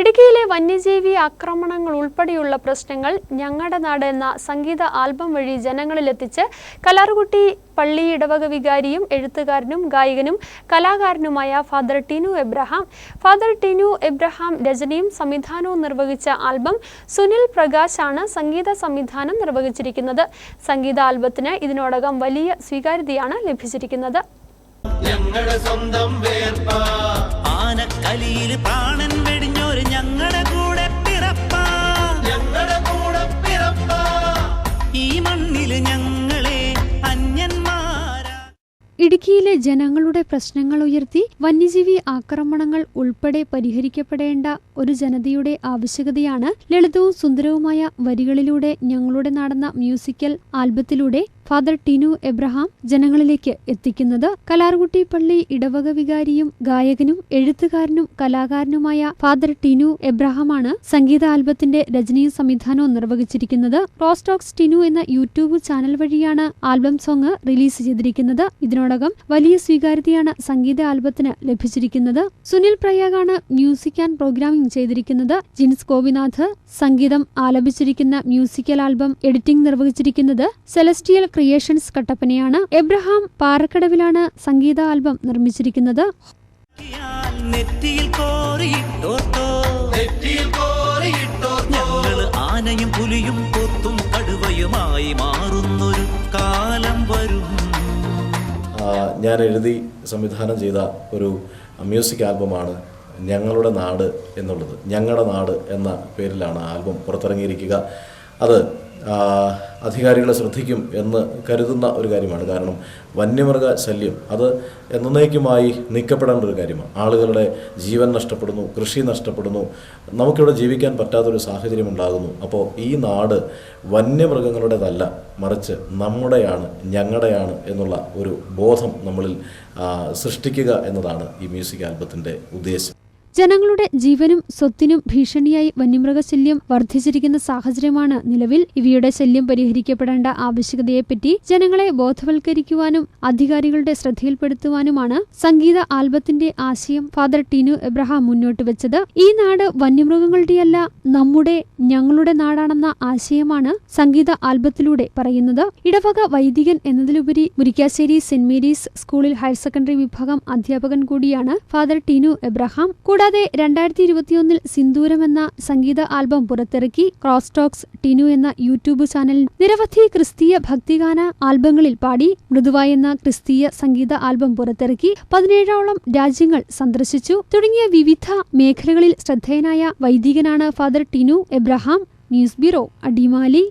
ഇടുക്കിയിലെ വന്യജീവി ആക്രമണങ്ങൾ ഉൾപ്പെടെയുള്ള പ്രശ്നങ്ങൾ ഞങ്ങളുടെ നാട് എന്ന സംഗീത ആൽബം വഴി ജനങ്ങളിലെത്തിച്ച് കലാറുകുട്ടി പള്ളി ഇടവക വികാരിയും എഴുത്തുകാരനും ഗായകനും കലാകാരനുമായ father Tinu Abraham father Tinu Abraham രചനയും സംവിധാനവും നിർവഹിച്ച ആൽബം സുനിൽ പ്രകാശാണ് സംഗീത സംവിധാനം നിർവഹിച്ചിരിക്കുന്നത്. സംഗീത ആൽബത്തിന് ഇതിനോടകം വലിയ സ്വീകാര്യതയാണ് ലഭിച്ചിരിക്കുന്നത്. ഞങ്ങളുടെ സ്വന്തം ആനക്കലിയിൽ പ്രാണൻ ഇടുക്കിയിലെ ജനങ്ങളുടെ പ്രശ്നങ്ങൾ ഉയർത്തി വന്യജീവി ആക്രമണങ്ങൾ ഉൾപ്പെടെ പരിഹരിക്കപ്പെടേണ്ട ഒരു ജനതയുടെ ആവശ്യകതയാണ് ലളിതവും സുന്ദരവുമായ വരികളിലൂടെ ഞങ്ങളുടെ നടന്ന മ്യൂസിക്കൽ ആൽബത്തിലൂടെ ഫാദർ ടിനു എബ്രഹാം ജനങ്ങളിലേക്ക് എത്തിക്കുന്നത് കലാർകുട്ടി പള്ളി ഇടവക വികാരിയും ഗായകനും എഴുത്തുകാരനും കലാകാരനുമായ ഫാദർ ടിനു എബ്രഹാമാണ് സംഗീത ആൽബത്തിന്റെ രചനയും സംവിധാനവും നിർവഹിച്ചിരിക്കുന്നത്. റോസ്റ്റോക്സ് ടിനു എന്ന യൂട്യൂബ് ചാനൽ വഴിയാണ് ആൽബം സോങ് റിലീസ് ചെയ്തിരിക്കുന്നത്. ഇതിനോടകം വലിയ സ്വീകാര്യതയാണ് സംഗീത ആൽബത്തിന് ലഭിച്ചിരിക്കുന്നത്. സുനിൽ പ്രയാഗാണ് മ്യൂസിക് ആൻഡ് പ്രോഗ്രാമിംഗ് ചെയ്തിരിക്കുന്നത്. ജിൻസ് ഗോപിനാഥ് സംഗീതം ആലപിച്ചിരിക്കുന്ന മ്യൂസിക്കൽ ആൽബം എഡിറ്റിംഗ് നിർവഹിച്ചിരിക്കുന്നത്. സെലസ്റ്റിയൽ ക്രിയേഷൻസ് കട്ടപ്പനയാണ്. എബ്രഹാം പാറക്കടവിലാണ് സംഗീത ആൽബം നിർമ്മിച്ചിരിക്കുന്നത്. ഇയാൾ നെറ്റിയിൽ കോറിയിട്ടോത്തോ നെറ്റിയിൽ കോറിയിട്ടോ ഞങ്ങൾ ആനയും പുലിയും കൊത്തും കടുവയുമായി മാറുന്നൊരു കാലം വരും. ഞാൻ എഴുതി സംവിധാനം ചെയ്ത ഒരു മ്യൂസിക് ആൽബമാണ് ഞങ്ങളുടെ നാട് എന്നുള്ളത്. ഞങ്ങളുടെ നാട് എന്ന പേരിലാണ് ആൽബം പുറത്തിറങ്ങിയിരിക്കുക. അത് ആ, അധികാരികൾ ശ്രദ്ധിക്കും എന്ന് കരുതുന്ന ഒരു കാര്യമാണ്. കാരണം വന്യമൃഗ ശല്യം അത് എന്നേക്കുമായി നീക്കപ്പെടേണ്ട ഒരു കാര്യമാണ്. ആളുകളുടെ ജീവൻ നഷ്ടപ്പെടുന്നു കൃഷി നഷ്ടപ്പെടുന്നു നമുക്കിവിടെ ജീവിക്കാൻ പറ്റാത്തൊരു സാഹചര്യം ഉണ്ടാകുന്നു. അപ്പോൾ ഈ നാട് വന്യമൃഗങ്ങളുടേതല്ല മറിച്ച് നമ്മുടെയാണ് ഞങ്ങളുടെയാണ് എന്നുള്ള ഒരു ബോധം നമ്മളിൽ സൃഷ്ടിക്കുക എന്നതാണ് ഈ മ്യൂസിക് ആൽബത്തിന്റെ ഉദ്ദേശം. ജനങ്ങളുടെ ജീവനും സ്വത്തിനും ഭീഷണിയായി വന്യമൃഗശല്യം വർദ്ധിച്ചിരിക്കുന്ന സാഹചര്യമാണ് നിലവിൽ. ഇവയുടെ ശല്യം പരിഹരിക്കപ്പെടേണ്ട ആവശ്യകതയെപ്പറ്റി ജനങ്ങളെ ബോധവൽക്കരിക്കുവാനും അധികാരികളുടെ ശ്രദ്ധയിൽപ്പെടുത്തുവാനുമാണ് സംഗീത ആൽബത്തിന്റെ ആശയം ഫാദർ ടീനു എബ്രഹാം മുന്നോട്ട് വെച്ചത്. ഈ നാട് വന്യമൃഗങ്ങളുടെയല്ല നമ്മുടെ ഞങ്ങളുടെ നാടാണെന്ന ആശയമാണ് സംഗീത ആൽബത്തിലൂടെ പറയുന്നത്. ഇടവക വൈദികൻ എന്നതിലുപരി മുരിക്കാശ്ശേരി സെന്റ് മേരീസ് സ്കൂളിൽ ഹയർ സെക്കൻഡറി വിഭാഗം അധ്യാപകൻ കൂടിയാണ് ഫാദർ ടീനു എബ്രഹാം. കൂടാതെ രണ്ടായിരത്തി ഇരുപത്തിയൊന്നിൽ സിന്ദൂരം എന്ന സംഗീത ആൽബം പുറത്തിറക്കി ക്രോസ് ടോക്സ് ടിനു എന്ന യൂട്യൂബ് ചാനലിൽ നിരവധി ക്രിസ്തീയ ഭക്തിഗാന ആൽബങ്ങളിൽ പാടി മൃദുവായ എന്ന ക്രിസ്തീയ സംഗീത ആൽബം പുറത്തിറക്കി പതിനേഴോളം രാജ്യങ്ങൾ സന്ദർശിച്ചു. തുടങ്ങിയ വിവിധ മേഖലകളിൽ ശ്രദ്ധേയനായ വൈദികനാണ് father Tinu Abraham. News bureau Adimali.